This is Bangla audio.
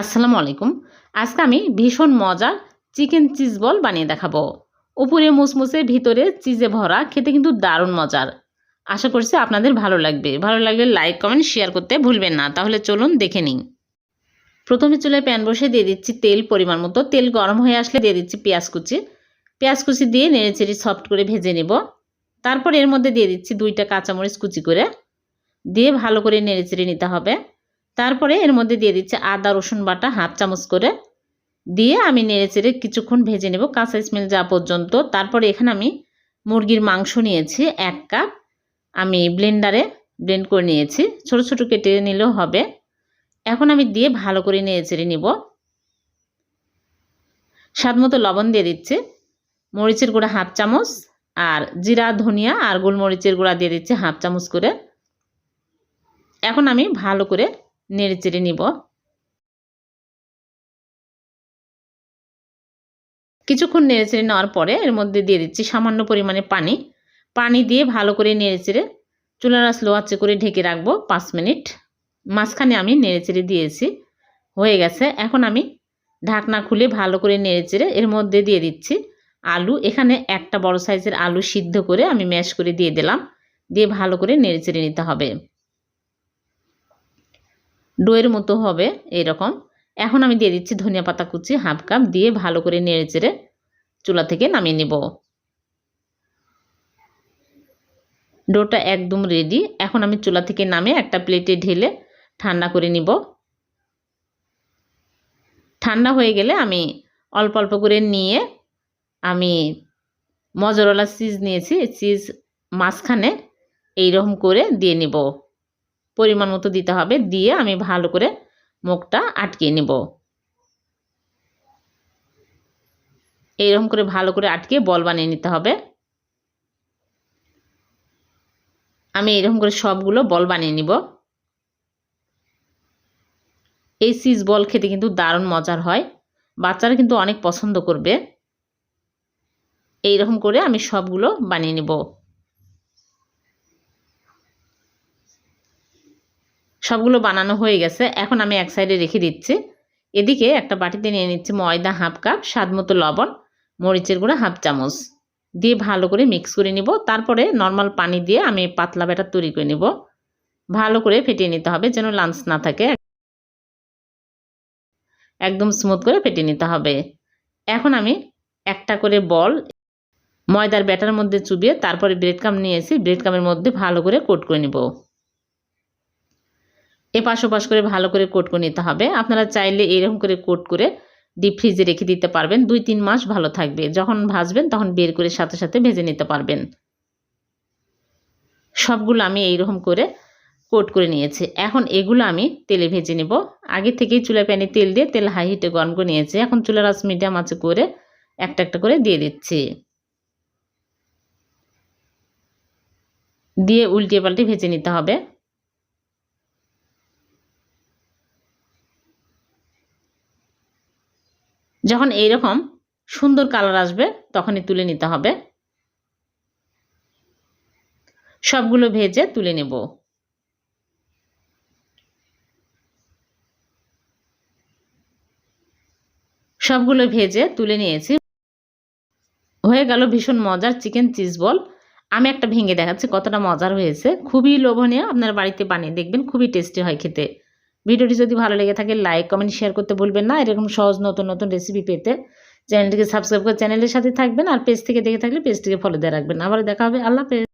আসসালামু আলাইকুম। আজকে আমি ভীষণ মজার চিকেন চিজ বল বানিয়ে দেখাবো। উপরে মুসমুসে, ভিতরে চিজে ভরা, খেতে কিন্তু দারুণ মজার। আশা করছি আপনাদের ভালো লাগবে। ভালো লাগলে লাইক, কমেন্ট, শেয়ার করতে ভুলবেন না। তাহলে চলুন দেখে নিন প্রথমে চুলায় প্যান বসে দিয়ে দিচ্ছি তেল পরিমাণ মতো। তেল গরম হয়ে আসলে দিয়ে দিচ্ছি পেঁয়াজ কুচি। পেঁয়াজ কুচি দিয়ে নেড়েচেড়ে সফট করে ভেজে নেব। তারপর এর মধ্যে দিয়ে দিচ্ছি দুইটা কাঁচামরিচ কুচি করে। দিয়ে ভালো করে নেড়েচেড়ে নিতে হবে। তারপরে এর মধ্যে দিয়ে দিচ্ছে আদা, রসুন বাটা হাফ চামচ করে। দিয়ে আমি নেড়েচেড়ে কিছুক্ষণ ভেজে নেব। কাঁচা স্মেল যা পর্যন্ত। তারপরে এখানে আমি মুরগির মাংস নিয়েছি এক কাপ। আমি ব্লেন্ডারে ব্লেন্ড করে নিয়েছি। ছোট ছোট কেটে নিলেও হবে। এখন আমি দিয়ে ভালো করে নেড়েচেড়ে নিব। স্বাদ মতো লবণ দিয়ে দিচ্ছি। মরিচের গুঁড়া হাফ চামচ আর জিরা, ধনিয়া আর গোলমরিচের গুঁড়া দিয়ে দিচ্ছি হাফ চামচ করে। এখন আমি ভালো করে নেড়ে চেড়ে নিব। কিছুক্ষণ নেড়ে চেড়ে নেওয়ার পরে এর মধ্যে দিয়ে দিচ্ছি সামান্য পরিমাণে পানি। পানি দিয়ে ভালো করে নেড়ে চেড়ে চুলারা স্লো আঁচে করে ঢেকে রাখব পাঁচ মিনিট। মাঝখানে আমি নেড়ে চেড়ে দিয়েছি। হয়ে গেছে। এখন আমি ঢাকনা খুলে ভালো করে নেড়ে চেড়ে এর মধ্যে দিয়ে দিচ্ছি আলু। এখানে একটা বড় সাইজের আলু সিদ্ধ করে আমি ম্যাশ করে দিয়ে দিলাম। দিয়ে ভালো করে নেড়ে চেড়ে নিতে হবে। ডোয়ের মতো হবে এরকম। এখন আমি দিয়ে দিচ্ছি ধনিয়া পাতা কুচি, হাফ কাপ দিয়ে ভালো করে নেড়ে চেড়ে চুলা থেকে নামিয়ে নেব। ডোটা একদম রেডি এখন আমি চুলা থেকে নামে একটা প্লেটে ঢেলে ঠান্ডা করে নিব। ঠান্ডা হয়ে গেলে আমি অল্প অল্প করে নিয়ে আমি মজরলা চিজ নিয়েছি। চিজ মাঝখানে এইরকম করে দিয়ে নিব। পরিমাণ মতো দিতে হবে। দিয়ে আমি ভালো করে মুখটা আটকিয়ে নেব। এইরকম করে ভালো করে আটকে বল বানিয়ে নিতে হবে। আমি এরকম করে সবগুলো বল বানিয়ে নিব। এই চিজ বল খেতে কিন্তু দারুণ মজার হয়। বাচ্চারা কিন্তু অনেক পছন্দ করবে। এইরকম করে আমি সবগুলো বানিয়ে নেব। সবগুলো বানানো হয়ে গেছে। এখন আমি এক সাইডে রেখে দিচ্ছি। এদিকে একটা বাটিতে নিয়ে নিচ্ছি ময়দা হাফ কাপ, স্বাদ মতো লবণ, মরিচের গুঁড়া হাফ চামচ। দিয়ে ভালো করে মিক্স করে নিব। তারপরে নর্মাল পানি দিয়ে আমি পাতলা ব্যাটার তৈরি করে নিব। ভালো করে ফেটিয়ে নিতে হবে যেন লাঞ্চ না থাকে। একদম স্মুথ করে ফেটিয়ে নিতে হবে। এখন আমি একটা করে বল ময়দার ব্যাটার মধ্যে চুবিয়ে তারপরে ব্রেড কাম নিয়েছি ব্রেড কামের মধ্যে ভালো করে কোট করে নিব। এপাশ ওপাশ করে ভালো করে কোট করে নিতে হবে। আপনারা চাইলে এরকম করে কোট করে ডিপ ফ্রিজে রেখে দিতে পারবেন। দুই তিন মাস ভালো থাকবে। যখন ভাজবেন তখন বের করে সাথে সাথে ভেজে নিতে পারবেন। সবগুলো আমি এইরকম করে কোট করে নিয়েছি। এখন এগুলো আমি তেলে ভেজে নেব। আগে থেকেই চুলা প্যানে তেল দিয়ে তেল হাই হিটে গরম করে নিয়েছি। এখন চুলা আঁচ মিডিয়াম আছে করে একটা একটা করে দিয়ে দিচ্ছি। দিয়ে উল্টিয়ে পাল্টে ভেজে নিতে হবে। যখন এইরকম সুন্দর কালার আসবে, তখনই তুলে নিতে হবে। সবগুলো ভেজে তুলে নেব। সবগুলো ভেজে তুলে নিয়েছি। হয়ে গেল ভীষণ মজার চিকেন চিজ বল। আমি একটা ভেঙে দেখাচ্ছি কতটা মজার হয়েছে। খুবই লোভনীয়, আপনার বাড়িতে বানিয়ে দেখবেন, খুবই টেস্টি হয় খেতে। ভিডিওটি যদি ভালো লেগে থাকে লাইক কমেন্ট শেয়ার করতে ভুলবেন না। এরকম সহজ নতুন নতুন রেসিপি পেতে চ্যানেলটিকে সাবস্ক্রাইব করে চ্যানেলের সাথে থাকবেন আর পেজ থেকে দেখে থাকলে পেজটিকে ফলো দিয়ে রাখবেন। আবার দেখা হবে। আল্লাহ পেজ